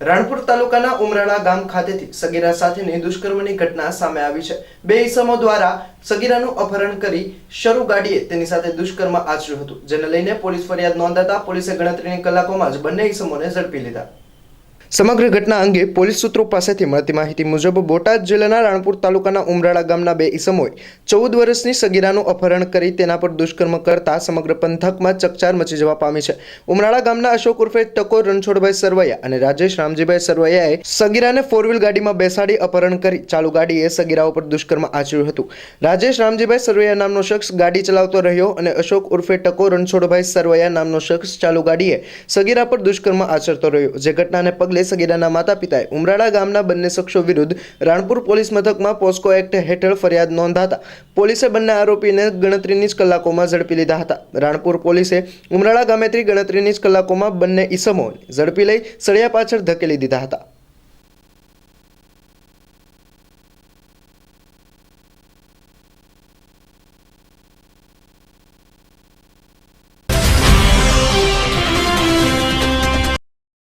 રાણપુર તાલુકાના ઉમરાળા ગામ ખાતેથી સગીરા સાથેની દુષ્કર્મની ઘટના સામે આવી છે. બે ઈસમો દ્વારા સગીરાનું અપહરણ કરી શરૂ ગાડીએ તેની સાથે દુષ્કર્મ આચર્યું હતું, જેને લઈને પોલીસ ફરિયાદ નોંધાતા પોલીસે ગણતરીની કલાકોમાં જ બંને ઈસમોને ઝડપી લીધા. સમગ્ર ઘટના અંગે પોલીસ સૂત્રો પાસેથી મળતી માહિતી મુજબ બોટાદ જિલ્લાના રાણપુર તાલુકાના ઉમરાળા ગામના બે ઈસમોએ ચૌદ વર્ષની સગીરાનું અપહરણ કરી તેના પર દુષ્કર્મ કરતા સમગ્ર પંથકમાં ચકચાર મચી જવા પામી છે. ઉમરાળા ગામના અશોક ઉર્ફે ટકોર રણછોડભાઈ સરવૈયા અને રાજેશ રામજીભાઈ સરવૈયાએ સગીરાને ફોર ગાડીમાં બેસાડી અપહરણ કરી. ચાલુ ગાડીએ સગીરાઓ પર દુષ્કર્મ આચર્યું હતું. રાજેશ રામજીભાઈ સરવૈયા નામનો શખ્સ ગાડી ચલાવતો રહ્યો અને અશોક ઉર્ફે ટકોર રણછોડભાઈ સરવૈયા નામનો શખ્સ ચાલુ ગાડીએ સગીરા પર દુષ્કર્મ આચરતો રહ્યો, જે ઘટનાને પગલે સગીરાના માતા પિતાએ ઉમરાળા ગામના બંને શખ્સો વિરુદ્ધ રાણપુર પોલીસ મથકમાં પોસ્કો એક્ટ હેઠળ ફરિયાદ નોંધાતા પોલીસે બંને આરોપીને ગણતરીની જ કલાકોમાં ઝડપી લીધા હતા. રાણપુર પોલીસે ઉમરાળા ગામેથી ગણતરીની જ કલાકોમાં બંને ઈસમોને ઝડપી લઈ સળિયા પાછળ ધકેલી દીધા હતા.